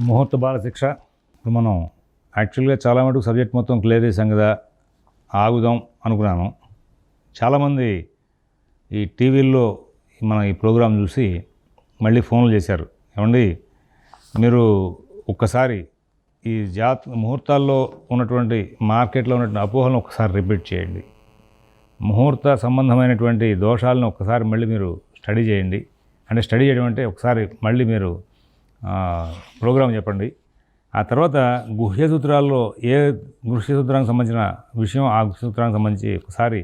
ముహూర్త బాల శిక్ష ఇప్పుడు మనం యాక్చువల్గా చాలా మటుకు సబ్జెక్ట్ మొత్తం క్లియర్ చేసాం కదా. ఆగుదాం అనుకున్నాను. చాలామంది ఈ టీవీల్లో మన ఈ ప్రోగ్రాం చూసి మళ్ళీ ఫోన్లు చేశారు. ఏమండి? మీరు ఒక్కసారి ఈ జాత ముహూర్తాల్లో ఉన్నటువంటి మార్కెట్లో ఉన్నటువంటి అపోహలను ఒకసారి రిపీట్ చేయండి. ముహూర్త సంబంధమైనటువంటి దోషాలను ఒకసారి మళ్ళీ మీరు స్టడీ చేయండి. అంటే స్టడీ చేయడం అంటే ఒకసారి మళ్ళీ మీరు ప్రోగ్రాం చెప్పండి. ఆ తర్వాత గుహ్య సూత్రాల్లో ఏ గుహ్య సూత్రానికి సంబంధించిన విషయం ఆ గుహ్య సూత్రానికి సంబంధించి ఒకసారి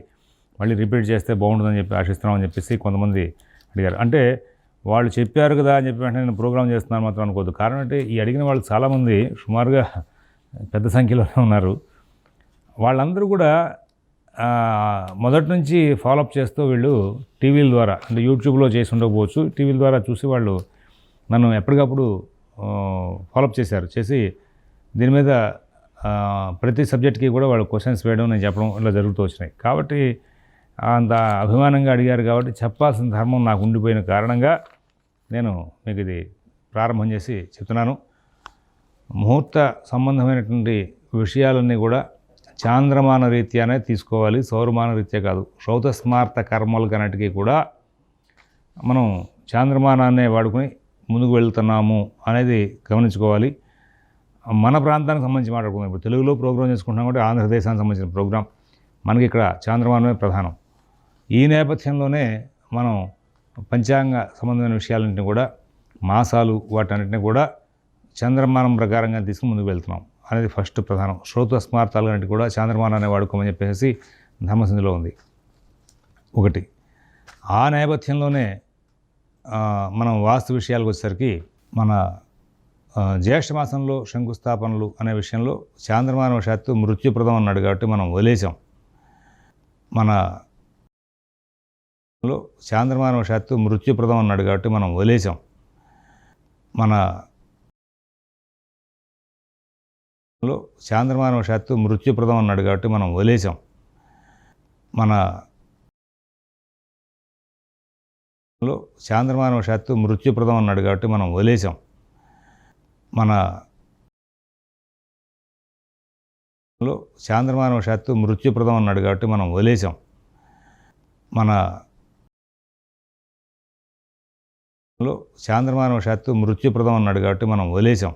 మళ్ళీ రిపీట్ చేస్తే బాగుంటుందని చెప్పి ఆశిస్తున్నామని చెప్పేసి కొంతమంది అడిగారు. అంటే వాళ్ళు చెప్పారు కదా అని చెప్పి వెంటనే నేను ప్రోగ్రామ్ చేస్తున్నాను మాత్రం అనుకోవద్దు. కారణం అంటే ఈ అడిగిన వాళ్ళు చాలామంది సుమారుగా పెద్ద సంఖ్యలోనే ఉన్నారు. వాళ్ళందరూ కూడా మొదటి నుంచి ఫాలోఅప్ చేస్తూ వీళ్ళు టీవీల ద్వారా అంటే యూట్యూబ్లో చేసి ఉండకపోవచ్చు టీవీల ద్వారా చూసి వాళ్ళు నన్ను ఎప్పటికప్పుడు ఫాలోఅప్ చేశారు. చేసి దీని మీద ప్రతి సబ్జెక్ట్కి కూడా వాళ్ళు క్వశ్చన్స్ వేయడం నేను చెప్పడం ఇలా జరుగుతూ వచ్చినాయి. కాబట్టి అంత అభిమానంగా అడిగారు కాబట్టి చెప్పాల్సిన ధర్మం నాకు ఉండిపోయిన కారణంగా నేను మీకు ఇది ప్రారంభం చేసి చెప్తున్నాను. ముహూర్త సంబంధమైనటువంటి విషయాలన్నీ కూడా చాంద్రమాన రీత్యానే తీసుకోవాలి. సౌరమాన రీత్యా కాదు. శ్రౌతస్మార్త కర్మలు కన్నటికీ కూడా మనం చాంద్రమానాన్నే వాడుకుని ముందుకు వెళ్తున్నాము అనేది గమనించుకోవాలి. మన ప్రాంతానికి సంబంధించి మాట్లాడుకుందాం. ఇప్పుడు తెలుగులో ప్రోగ్రామ్ చేసుకుంటున్నాం కాబట్టి ఆంధ్రదేశానికి సంబంధించిన ప్రోగ్రాం మనకి ఇక్కడ చాంద్రమానమే ప్రధానం. ఈ నేపథ్యంలోనే మనం పంచాంగ సంబంధమైన విషయాలన్నింటినీ కూడా మాసాలు వాటన్నిటిని కూడా చంద్రమానం ప్రకారంగా తీసుకుని ముందుకు వెళ్తున్నాం అనేది ఫస్ట్ ప్రధానం. శ్రోత స్మార్తాలు అనేవి కూడా చంద్రమానాన్ని వాడుకోమని చెప్పేసి ధర్మసింధిలో ఉంది. ఒకటి ఆ నేపథ్యంలోనే మనం వాస్తు విషయాలకు వచ్చేసరికి మన జ్యేష్ఠ మాసంలో శంకుస్థాపనలు అనే విషయంలో చాంద్రమానవశాత్తు మృత్యుప్రదం అన్నాడు కాబట్టి మనం వదిలేసాం మన లో చాంద్రమానవశాత్తు మృత్యుప్రదం అన్నాడు కాబట్టి మనం వదిలేసాం మన లో చాంద్రమానవశాత్తు మృత్యుప్రదం అన్నాడు కాబట్టి మనం వదిలేసాం మన లో చాంద్రమానవశాత్తు మృత్యుప్రదం అన్నాడు కాబట్టి మనం వదిలేసాం. మన లో చాంద్రమానవశాత్తు మృత్యుప్రదం అన్నాడు కాబట్టి మనం వదిలేసాం. మన లో చాంద్రమానవశాత్తు మృత్యుప్రదం అన్నాడు కాబట్టి మనం వదిలేసాం.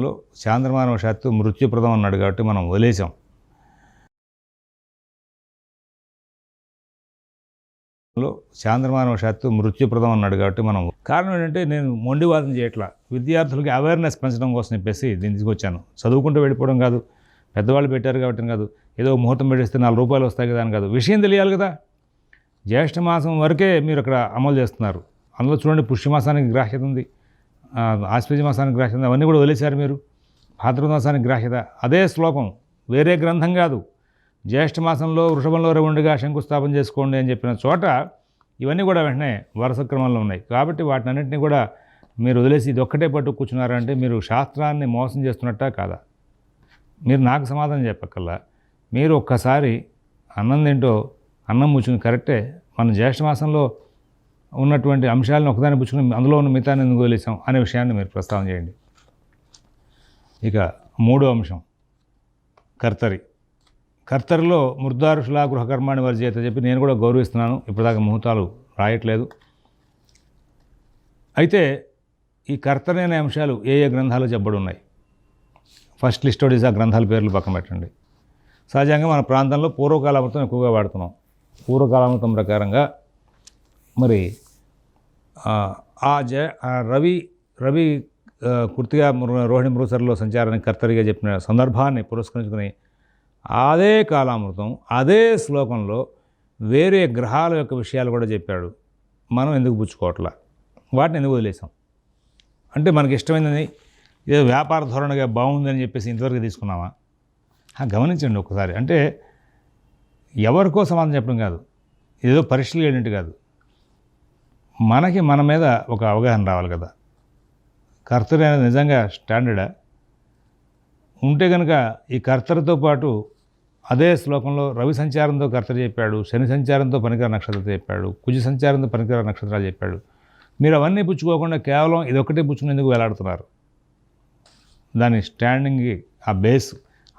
లో చాంద్రమానవశాత్తు మృత్యుప్రదం అన్నాడు కాబట్టి మనం వదిలేసాం. లో చాంద్రమానవశాత్తు మృత్యుప్రదం అన్నాడు కాబట్టి మనం కారణం ఏంటంటే నేను మొండివాదం చేయట్లా. విద్యార్థులకి అవేర్నెస్ పెంచడం కోసం చెప్పేసి దీని తీసుకొచ్చాను చదువుకుంటూ వెళ్ళిపోవడం కాదు. పెద్దవాళ్ళు పెట్టారు కాబట్టి కాదు. ఏదో ముహూర్తం పెట్టేస్తే నాలుగు రూపాయలు వస్తాయి కదా అని కాదు. విషయం తెలియాలి కదా. జ్యేష్ఠ మాసం వరకే మీరు అక్కడ అమలు చేస్తున్నారు. అందులో చూడండి పుష్యమాసానికి గ్రాహ్యత ఉంది. ఆశ్వజ మాసానికి గ్రాహ్యత ఉంది. అవన్నీ కూడా వదిలేశారు మీరు. భాద్రపద మాసానికి గ్రాహ్యత. అదే శ్లోకం. వేరే గ్రంథం కాదు. జ్యేష్ఠ మాసంలో వృషభంలో రవుండిగా శంకుస్థాపన చేసుకోండి అని చెప్పిన చోట ఇవన్నీ కూడా వెంటనే వరుస క్రమంలో ఉన్నాయి. కాబట్టి వాటినన్నింటినీ కూడా మీరు వదిలేసి ఇది ఒక్కటే పట్టు కూర్చున్నారంటే మీరు శాస్త్రాన్ని మోసం చేస్తున్నట్టా కాదా? మీరు నాకు సమాధానం చెప్పక్కల్లా మీరు ఒక్కసారి అన్నం తింటూ అన్నం పుచ్చుకుని కరెక్టే మన జ్యేష్ఠమాసంలో ఉన్నటువంటి అంశాలను ఒకదాన్ని పుచ్చుకుని అందులో ఉన్న మిగతాన్ని ఎందుకు వదిలేసాం అనే విషయాన్ని మీరు ప్రస్తావన చేయండి. ఇక మూడో అంశం కర్తరి. కర్తరిలో మృద్దారుషులా గృహకర్మాణి చేత చెప్పి నేను కూడా గౌరవిస్తున్నాను. ఇప్పటిదాకా ముహూర్తాలు రాయట్లేదు. అయితే ఈ కర్తరి అనే అంశాలు ఏ ఏ గ్రంథాలు చెప్పబడి ఉన్నాయి ఫస్ట్ లిస్ట్ ఆ గ్రంథాల పేర్లు పక్కన పెట్టండి. సహజంగా మన ప్రాంతంలో పూర్వకాలామృతం ఎక్కువగా వాడుతున్నాం. పూర్వకాలామృతం ప్రకారంగా మరి ఆ, జ రవి రవి కుర్తిగా రోహిణి మృసర్లో సంచారానికి కర్తరిగా చెప్పిన సందర్భాన్ని పురస్కరించుకుని అదే కాలామృతం అదే శ్లోకంలో వేరే గ్రహాల యొక్క విషయాలు కూడా చెప్పాడు. మనం ఎందుకు పుచ్చుకోవట్లా? వాటిని ఎందుకు వదిలేసాం అంటే మనకి ఇష్టమైనది ఏదో వ్యాపార ధోరణిగా బాగుందని చెప్పేసి ఇంతవరకు తీసుకున్నామా? గమనించండి ఒకసారి. అంటే ఎవరికో సమాధానం చెప్పడం కాదు. ఏదో పరీక్షలు ఏంటి కాదు. మనకి మన మీద ఒక అవగాహన రావాలి కదా. కర్తరి అనేది నిజంగా స్టాండర్డా ఉంటే కనుక ఈ కర్తరితో పాటు అదే శ్లోకంలో రవి సంచారంతో కర్త చెప్పాడు శని సంచారంతో పనికిర నక్షత్రం చెప్పాడు కుజ సంచారంతో పనికిర నక్షత్రాలు చెప్పాడు. మీరు అవన్నీ పుచ్చుకోకుండా కేవలం ఇదొక్కటే పుచ్చుకునేందుకు వేలాడుతున్నారు. దాని స్టాండింగ్ ఆ బేస్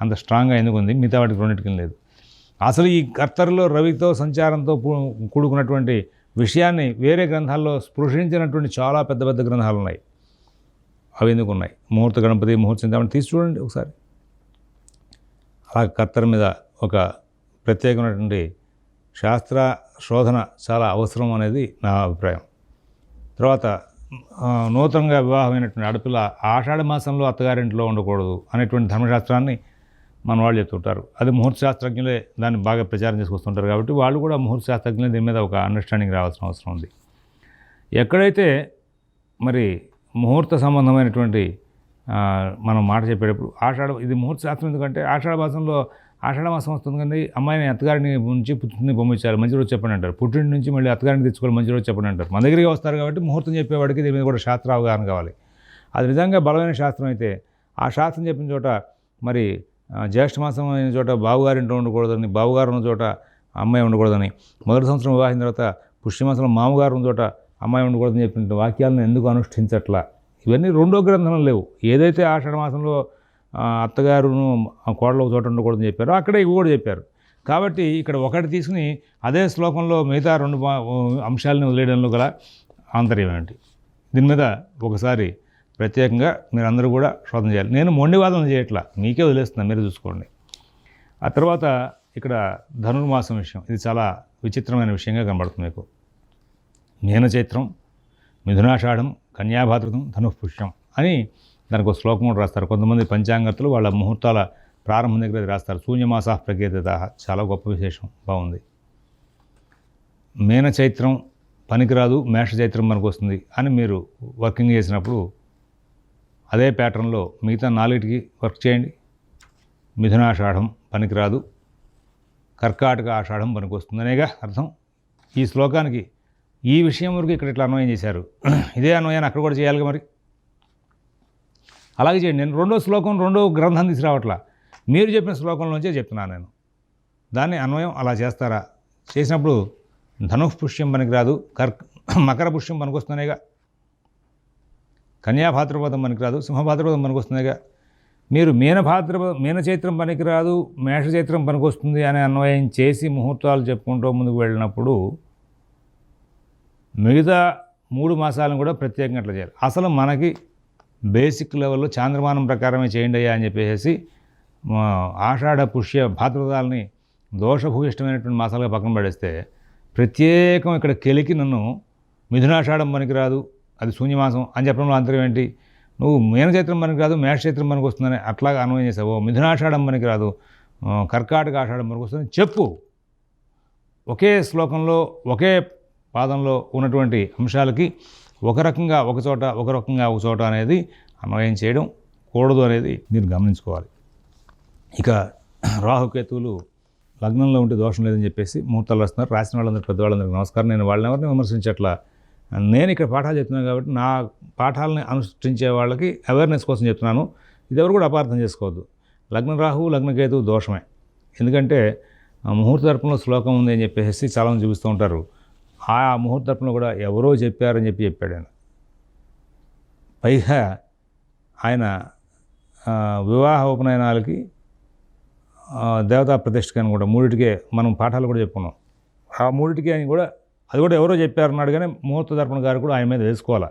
అంత స్ట్రాంగ్గా ఎందుకు ఉంది? మిగతా వాటికి రెండింటికి లేదు. అసలు ఈ కర్తరిలో రవితో సంచారంతో కూడుకున్నటువంటి విషయాన్ని వేరే గ్రంథాల్లో స్పృశించినటువంటి చాలా పెద్ద పెద్ద గ్రంథాలు ఉన్నాయి అవి ఎందుకు ఉన్నాయి? ముహూర్త గణపతి ముహూర్త చింతామణి తీసి చూడండి ఒకసారి. అలా కర్తర్ మీద ఒక ప్రత్యేకమైనటువంటి శాస్త్ర శోధన చాలా అవసరం అనేది నా అభిప్రాయం. తర్వాత నూతనంగా వివాహమైనటువంటి ఆడపిల్ల ఆషాఢ మాసంలో అత్తగారింట్లో ఉండకూడదు అనేటువంటి ధర్మశాస్త్రాన్ని మన వాళ్ళు చెప్తుంటారు. అది ముహూర్త శాస్త్రజ్ఞులే దాన్ని బాగా ప్రచారం చేసుకొస్తుంటారు కాబట్టి వాళ్ళు కూడా ముహూర్త శాస్త్రజ్ఞులే దీని మీద ఒక అండర్స్టాండింగ్ రావాల్సిన అవసరం ఉంది. ఎక్కడైతే మరి ముహూర్త సంబంధమైనటువంటి మనం మాట చెప్పేటప్పుడు ఆషాఢ ఇది ముహూర్త శాస్త్రం ఎందుకంటే ఆషాఢ మాసంలో ఆషాఢ మాసం వస్తుంది కానీ అమ్మాయిని అత్తగారిని నుంచి పుట్టింటిని పంపించాలి మంచి రోజు చెప్పండి అంటారు. పుట్టింటి నుంచి మళ్ళీ అత్తగారిని తెచ్చుకోవాలి మంచి రోజు చెప్పండి అంటారు. మన దగ్గరికి వస్తారు కాబట్టి ముహూర్తం చెప్పేవాడికి దీని మీద కూడా శాస్త్ర అవగాహన కావాలి. అది నిజంగా బలమైన శాస్త్రం అయితే ఆ శాస్త్రం చెప్పిన చోట మరి జ్యేష్ఠ మాసం అయిన చోట బావుగారింట్లో ఉండకూడదని బావుగారు ఉన్న చోట అమ్మాయి ఉండకూడదని మొదటి సంవత్సరం వివాహం తర్వాత పుష్యమాసంలో మామగారు ఉన్న చోట అమ్మాయి ఉండకూడదని చెప్పిన వాక్యాలను ఎందుకు అనుష్ఠించట్లా? ఇవన్నీ రెండో గ్రంథంలో లేవు. ఏదైతే ఆషాఢ మాసంలో అత్తగారును కోడలు చోట ఉండకూడదని చెప్పారో అక్కడే ఇవి కూడా చెప్పారు. కాబట్టి ఇక్కడ ఒకటి తీసుకుని అదే శ్లోకంలో మిగతా రెండు అంశాలను వదిలేయడంలో గల ఆంతర్యం ఏంటి దీని మీద ఒకసారి ప్రత్యేకంగా మీరందరూ కూడా శోధన చేయాలి. నేను మొండివాదం చేయట్లా. మీకే వదిలేస్తున్నాను మీరు చూసుకోండి. ఆ తర్వాత ఇక్కడ ధనుర్మాసం విషయం. ఇది చాలా విచిత్రమైన విషయంగా కనబడుతుంది మీకు. మీనచైత్రం మిథునాషాఢం కన్యాభాద్రతం ధనుఃపుష్యం అని దానికి ఒక శ్లోకం కూడా రాస్తారు. కొంతమంది పంచాంగతులు వాళ్ళ ముహూర్తాల ప్రారంభం దగ్గర రాస్తారు. శూన్యమాస ప్రకీర్తిత చాలా గొప్ప విశేషం. బాగుంది. మీన చైత్రం పనికిరాదు మేష చైత్రం మనకు వస్తుంది అని మీరు వర్కింగ్ చేసినప్పుడు అదే ప్యాటర్న్లో మిగతా నాలుగిటికి వర్క్ చేయండి. మిథునాషాఢం పనికిరాదు కర్కాటక ఆషాఢం పనికి వస్తుందనేగా అర్థం. ఈ శ్లోకానికి ఈ విషయం వరకు ఇక్కడ ఇట్లా అన్వయం చేశారు. ఇదే అన్వయాన్ని అక్కడ కూడా చేయాలిగా మరి. అలాగే చేయండి. నేను రెండో శ్లోకం రెండో గ్రంథం తీసుకురావట్లా. మీరు చెప్పిన శ్లోకంలోంచే చెప్తున్నాను నేను. దాన్ని అన్వయం అలా చేస్తారా? చేసినప్పుడు ధనుఃపుష్యం పనికిరాదు కర్ మకర పుష్యం పనికొస్తున్నాయిగా. కన్యాభాద్రపదం పనికిరాదు సింహభాద్రపదం పనికొస్తున్నాయిగా. మీరు మీనభాద్రపద మీనచైత్రం పనికిరాదు మేషచైత్రం పనికొస్తుంది అని అన్వయం చేసి ముహూర్తాలు చెప్పుకుంటూ ముందుకు వెళ్ళినప్పుడు మిగతా మూడు మాసాలను కూడా ప్రత్యేకంగా అట్లా చేయాలి. అసలు మనకి బేసిక్ లెవెల్లో చాంద్రమానం ప్రకారమే చేయండి అయ్యా అని చెప్పేసి ఆషాఢ పుష్య భాద్రపదాలని దోషభూయిష్టమైనటువంటి మాసాలుగా పక్కన పడేస్తే ప్రత్యేకం ఇక్కడ కెలికి నన్ను మిథునాషాఢం పనికిరాదు అది శూన్యమాసం అని చెప్పడంలో అంతరం ఏంటి? నువ్వు మీనచైత్రం పనికిరాదు మేషచైత్రం పనికి వస్తుందని అట్లాగా అన్వయం చేసావు. మిథునాషాఢం పనికిరాదు రాదు కర్కాటక ఆషాఢం పనికి వస్తుందని చెప్పు. ఒకే శ్లోకంలో ఒకే పాదంలో ఉన్నటువంటి అంశాలకి ఒక రకంగా ఒక చోట ఒక రకంగా ఒక చోట అనేది అన్వయం చేయడం కూడదు అనేది మీరు గమనించుకోవాలి. ఇక రాహుకేతువులు లగ్నంలో ఉంటే దోషం లేదని చెప్పేసి ముహూర్తాలు వస్తున్నారు రాసిన వాళ్ళందరూ పెద్దవాళ్ళందరికీ నమస్కారం. నేను వాళ్ళని ఎవరిని విమర్శించట్లా? నేను ఇక్కడ పాఠాలు చెప్తున్నాను కాబట్టి నా పాఠాలని అనుష్ఠించే వాళ్ళకి అవేర్నెస్ కోసం చెప్తున్నాను. ఇది ఎవరు కూడా అపార్థం చేసుకోవద్దు. లగ్న రాహు లగ్నకేతు దోషమే. ఎందుకంటే ముహూర్త దర్పణలో శ్లోకం ఉంది అని చెప్పేసి చాలామంది చూపిస్తూ ఉంటారు. ఆ ముహూర్త కూడా ఎవరో చెప్పారని చెప్పి చెప్పాడు ఆయన. పైగా ఆయన వివాహ ఉపనయనాలకి దేవతా ప్రతిష్ఠకి అని కూడా మూడిటికే మనం పాఠాలు కూడా చెప్పుకున్నాం. ఆ మూడిటికి అని కూడా అది కూడా ఎవరో చెప్పారన్నాడు కానీ ముహూర్త దర్పణ గారు కూడా ఆయన మీద వేసుకోవాలి?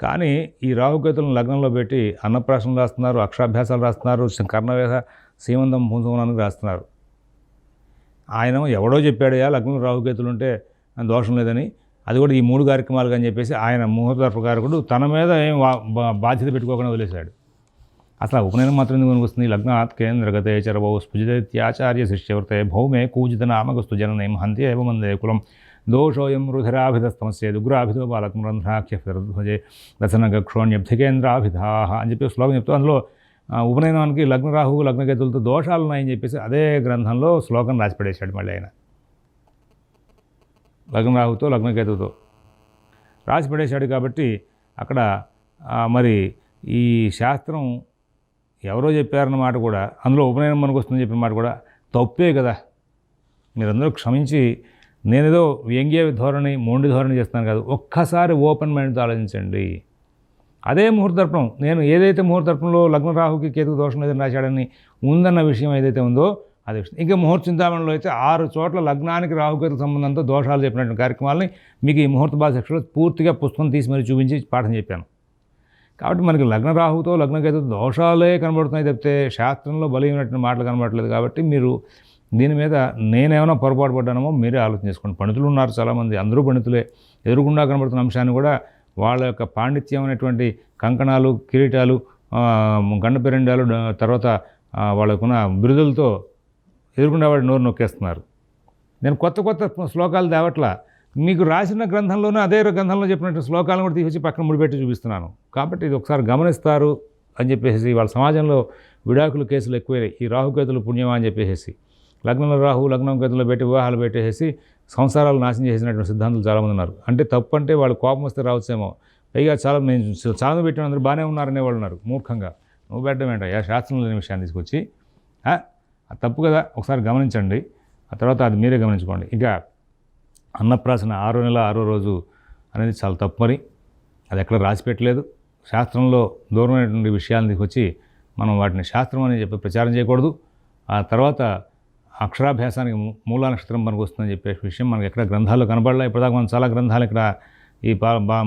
కానీ ఈ రాహుకేతులను లగ్నంలో పెట్టి అన్నప్రాసనలు రాస్తున్నారు అక్షరాభ్యాసాలు రాస్తున్నారు కర్ణవేహ సీమంతం పుంసవనానికి రాస్తున్నారు. ఆయన ఎవడో చెప్పాడయా లగ్నం రాహుకేతులు ఉంటే దోషం లేదని. అది కూడా ఈ మూడు కార్యక్రమాలు అని చెప్పేసి ఆయన ముహూర్త ప్రకారకుడు తన మీద ఏం వా- బా- బాధ్యత పెట్టుకోకుండా వదిలేశాడు. అసలు ఉపనయనం మాత్రం ఎందుకు వస్తుంది లగ్నాత్ కేంద్రగతే చరవౌ స్ఫుజిత్యాచార్య శిష్యవృతే భౌమే కూజిత నామగస్తు జననేం హంతి ఏవ మందే కులం. దోషోయం రుధిరాభిధస్తమస్య దుగ్రాభిధో రంధ్రాఖ్య ఫిరధ్వజే రచనగక్షోణ్యబ్ధికేంద్రాభిధా అని చెప్పి శ్లోకం చెప్తూ అందులో ఆ, ఉపనయనానికి లగ్నరాహు లగ్నగతులతో దోషాలు ఉన్నాయని చెప్పేసి అదే గ్రంథంలో శ్లోకం రాసిపడేశాడు మళ్ళీ ఆయన. లగ్నరాహుతో లగ్నకేతుతో రాసి పడేశాడు కాబట్టి అక్కడ మరి ఈ శాస్త్రం ఎవరో చెప్పారన్న మాట కూడా అందులో ఉపనయనం మనకు వస్తుందని చెప్పిన మాట కూడా తప్పే కదా. మీరందరూ క్షమించి నేనేదో వ్యంగ్య ధోరణి మొండి ధోరణి చేస్తాను కాదు ఒక్కసారి ఓపెన్ మైండ్తో ఆలోచించండి. అదే ముహూర్తర్పణం. నేను ఏదైతే ముహూర్తర్పణంలో లగ్న రాహుకి కేతుకు దోషం లేదని రాశాడని ఉందన్న విషయం ఏదైతే ఉందో అది విషయం. ఇంకా ముహూర్త చింతామణిలో అయితే ఆరు చోట్ల లగ్నానికి రాహుకేతు సంబంధంతో దోషాలు చెప్పినటువంటి కార్యక్రమాలని మీకు ఈ ముహూర్త బాధ సెక్షన్లో పూర్తిగా పుస్తకం తీసి మరి చూపించి పాఠం చెప్పాను. కాబట్టి మనకి లగ్న రాహుతో లగ్నకేతు దోషాలే కనబడుతున్నాయి తప్పితే శాస్త్రంలో బలమైనటువంటి మాటలు కనబడట్లేదు కాబట్టి మీరు దీని మీద నేనేమైనా పొరపాటు పడ్డానేమో మీరే ఆలోచన చేసుకోండి. పండితులు ఉన్నారు చాలామంది అందరూ పండితులే. ఎదురుగుండా కనబడుతున్న అంశాన్ని కూడా వాళ్ళ యొక్క పాండిత్యం అనేటువంటి కంకణాలు కిరీటాలు ఆ, తర్వాత వాళ్ళకున్న బిరుదులతో ఎదురుగుండా నోరు నొక్కేస్తున్నారు. నేను కొత్త కొత్త శ్లోకాలు తేవట్లా. మీకు రాసిన గ్రంథంలోనూ అదే గ్రంథంలో చెప్పినట్టు శ్లోకాలను కూడా తీసి పక్కన ముడిపెట్టి చూపిస్తున్నాను. కాబట్టి ఇది ఒకసారి గమనిస్తారు అని చెప్పేసి వాళ్ళ సమాజంలో విడాకుల కేసులు ఎక్కువైనాయి ఈ రాహుకేతులు పుణ్యమా అని చెప్పేసి లగ్నంలో రాహు లగ్నం కేతులో పెట్టి వివాహాలు పెట్టేసి సంసారాలు నాశనం చేసినటువంటి సిద్ధాంతులు చాలామంది ఉన్నారు. అంటే తప్పు అంటే వాళ్ళు కోపం వస్తే రావచ్చేమో. పైగా చాలా నేను చాలా పెట్టిన అందరూ బాగానే ఉన్నారనే వాళ్ళు ఉన్నారు మూర్ఖంగా. నువ్వు పెట్టడం ఏంటో? శాస్త్రం లేని విషయాన్ని తీసుకొచ్చి ఆ, తప్పు కదా ఒకసారి గమనించండి. ఆ తర్వాత అది మీరే గమనించుకోండి. ఇక అన్నప్రాసన ఆరో నెల ఆరో రోజు అనేది చాలా తప్పు మరి. అది ఎక్కడ రాసి పెట్టలేదు శాస్త్రంలో దూరమైనటువంటి విషయాలను తీసుకొచ్చి మనం వాటిని శాస్త్రం అని చెప్పి ప్రచారం చేయకూడదు. ఆ తర్వాత అక్షరాభ్యాసానికి మూలా నక్షత్రం మనకు వస్తుందని చెప్పే విషయం మనకి ఎక్కడ గ్రంథాల్లో కనబడలే. ఇప్పటిదాకా మనం చాలా గ్రంథాలు ఇక్కడ ఈ బా బా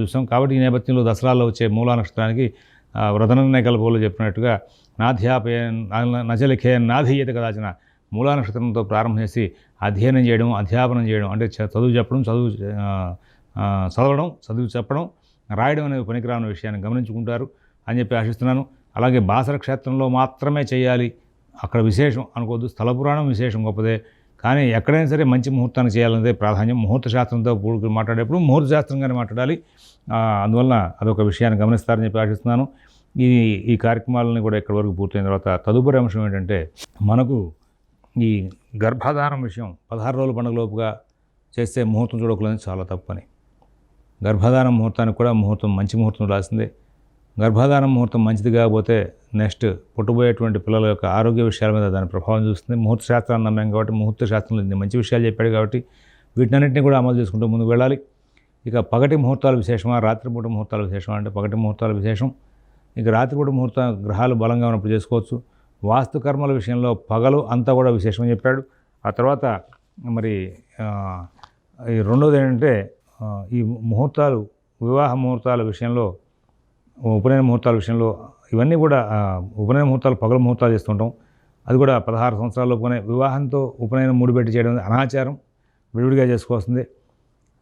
చూసాం. కాబట్టి ఈ నేపథ్యంలో దసరాలో వచ్చే మూలా నక్షత్రానికి ఆ, వ్రతనన్నే చెప్పినట్టుగా నాధ్యాపయ నచలిఖే నాధీయత కదాచిన మూలా నక్షత్రంతో ప్రారంభం చేసి అధ్యయనం చేయడం అధ్యాపనం చేయడం అంటే చ- చదువు చెప్పడం చదువు చదవడం చదువు చెప్పడం రాయడం అనేది పనికిరాని విషయాన్ని గమనించుకుంటారు అని చెప్పి ఆశిస్తున్నాను. అలాగే బాసర క్షేత్రంలో మాత్రమే చేయాలి. అక్కడ విశేషం అనుకోవద్దు. స్థల పురాణం విశేషం గొప్పదే. కానీ ఎక్కడైనా సరే మంచి ముహూర్తాన్ని చేయాలనేదే ప్రాధాన్యం. ముహూర్త శాస్త్రంతో కూడుకుని మాట్లాడేప్పుడు ముహూర్త శాస్త్రంగానే మాట్లాడాలి. అందువల్ల అదొక విషయాన్ని గమనిస్తారని చెప్పి ఆశిస్తున్నాను. ఈ ఈ కార్యక్రమాలని కూడా ఇక్కడి వరకు పూర్తయిన తర్వాత తదుపరి అంశం ఏంటంటే మనకు ఈ గర్భాధారం విషయం పదహారు రోజుల పండుగలోపుగా చేస్తే ముహూర్తం చూడకూడదని చాలా తప్పని గర్భధానం ముహూర్తానికి కూడా ముహూర్తం మంచి ముహూర్తం రాసిందే. గర్భధారణ ముహూర్తం మంచిది కాకపోతే నెక్స్ట్ పుట్టబోయేటువంటి పిల్లల యొక్క ఆరోగ్య విషయాల మీద దాని ప్రభావం చూస్తుంది. ముహూర్త శాస్త్రాన్ని నమ్మాం కాబట్టి ముహూర్త శాస్త్రంలో ఇన్ని మంచి విషయాలు చెప్పాడు కాబట్టి వీటినన్నింటినీ కూడా అమలు చేసుకుంటూ ముందుకు వెళ్ళాలి. ఇక పగటి ముహూర్తాలు విశేషమా రాత్రిపూట ముహూర్తాలు విశేషమా అంటే పగటి ముహూర్తాలు విశేషం. ఇక రాత్రిపూట ముహూర్త గ్రహాలు బలంగా ఉన్నప్పుడు చేసుకోవచ్చు. వాస్తుకర్మల విషయంలో పగలు అంతా కూడా విశేషమని చెప్పాడు. ఆ తర్వాత మరి ఈ రెండోది ఏంటంటే ఈ ముహూర్తాలు వివాహ ముహూర్తాల విషయంలో ఉపనయన ముహూర్తాల విషయంలో ఇవన్నీ కూడా ఉపనయన ముహూర్తాలు పగల ముహూర్తాలు చేస్తుంటాం. అది కూడా పదహారు సంవత్సరాలలోపునే వివాహంతో ఉపనయనం ముడిపెట్టి చేయడం అనేది అనాచారం విడివిడిగా చేసుకోవాల్సిందే.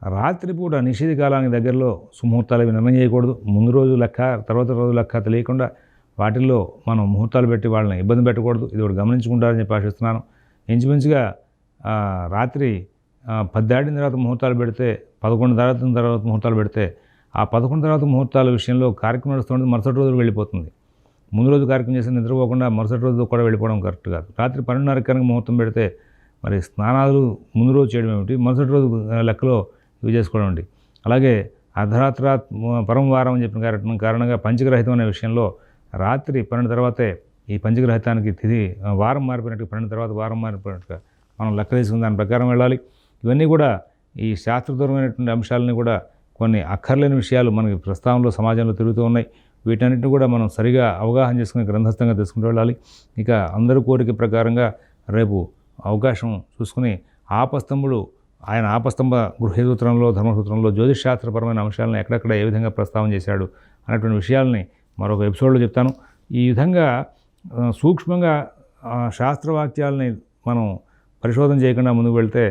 రాత్రిపూట నిషేధ కాలానికి దగ్గరలో సుముహూర్తాలు అవి నిర్ణయం చేయకూడదు. ముందు రోజు లెక్క తర్వాత రోజు లెక్క తెలియకుండా వాటిల్లో మనం ముహూర్తాలు పెట్టి వాళ్ళని ఇబ్బంది పెట్టకూడదు. ఇది ఒకటి గమనించుకుంటారని చెప్పి ఆశిస్తున్నాను. ఇంచుమించుగా రాత్రి ఆ, తర్వాత ముహూర్తాలు పెడితే పదకొండు తర్వాత తర్వాత ముహూర్తాలు పెడితే ఆ పదకొండు తర్వాత ముహూర్తాల విషయంలో కార్యక్రమం నడుస్తుంది మరుసటి రోజు వెళ్ళిపోతుంది. ముందు రోజు కార్యక్రమం చేసి నిద్రపోకుండా మరుసటి రోజు కూడా వెళ్ళిపోవడం కరెక్ట్ కాదు. రాత్రి పన్నెండున్నర కనుక ముహూర్తం పెడితే మరి స్నానాలు ముందు రోజు చేయడం ఏమిటి? మరుసటి రోజు లెక్కలో ఇవి చేసుకోవడం ఏంటి అలాగే అర్ధరాత్ర పరమవారం అని చెప్పిన కారణం కారణంగా పంచగ్రహితం అనే విషయంలో రాత్రి పన్నెండు తర్వాతే ఈ పంచగ్రహితానికి తిది వారం మారిపోయినట్టు పన్నెండు తర్వాత వారం మారిపోయినట్టుగా మనం లెక్క తీసుకుని దాని ప్రకారం వెళ్ళాలి. ఇవన్నీ కూడా ఈ శాస్త్రదూరమైనటువంటి అంశాలని కూడా కొన్ని అక్కర్లేని విషయాలు మనకి ప్రస్తావనలో సమాజంలో తిరుగుతూ ఉన్నాయి. వీటన్నిటిని కూడా మనం సరిగా అవగాహన చేసుకుని గ్రంథస్థంగా తీసుకుంటూ వెళ్ళాలి. ఇక అందరి కోరిక ప్రకారంగా రేపు అవకాశం చూసుకుని ఆపస్తంభుడు ఆయన ఆపస్తంభ గృహసూత్రంలో ధర్మసూత్రంలో జ్యోతిషాస్త్రపరమైన అంశాలను ఎక్కడెక్కడ ఏ విధంగా ప్రస్తావన చేశాడు అనేటువంటి విషయాల్ని మరొక ఎపిసోడ్లో చెప్తాను. ఈ విధంగా సూక్ష్మంగా శాస్త్రవాక్యాలని మనం పరిశోధన చేయకుండా ముందుకు వెళ్తే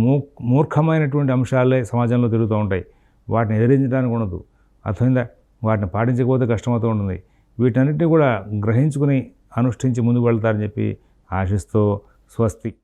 మూ మూర్ఖమైనటువంటి అంశాలే సమాజంలో తిరుగుతూ ఉంటాయి. వాటిని ఎదిరించడానికి ఉండదు. అర్థమైందా? వాటిని పాటించకపోతే కష్టమవుతూ ఉంటుంది. వీటన్నిటిని కూడా గ్రహించుకుని అనుష్ఠించి ముందుకు వెళ్తారని చెప్పి ఆశిస్తూ స్వస్తి.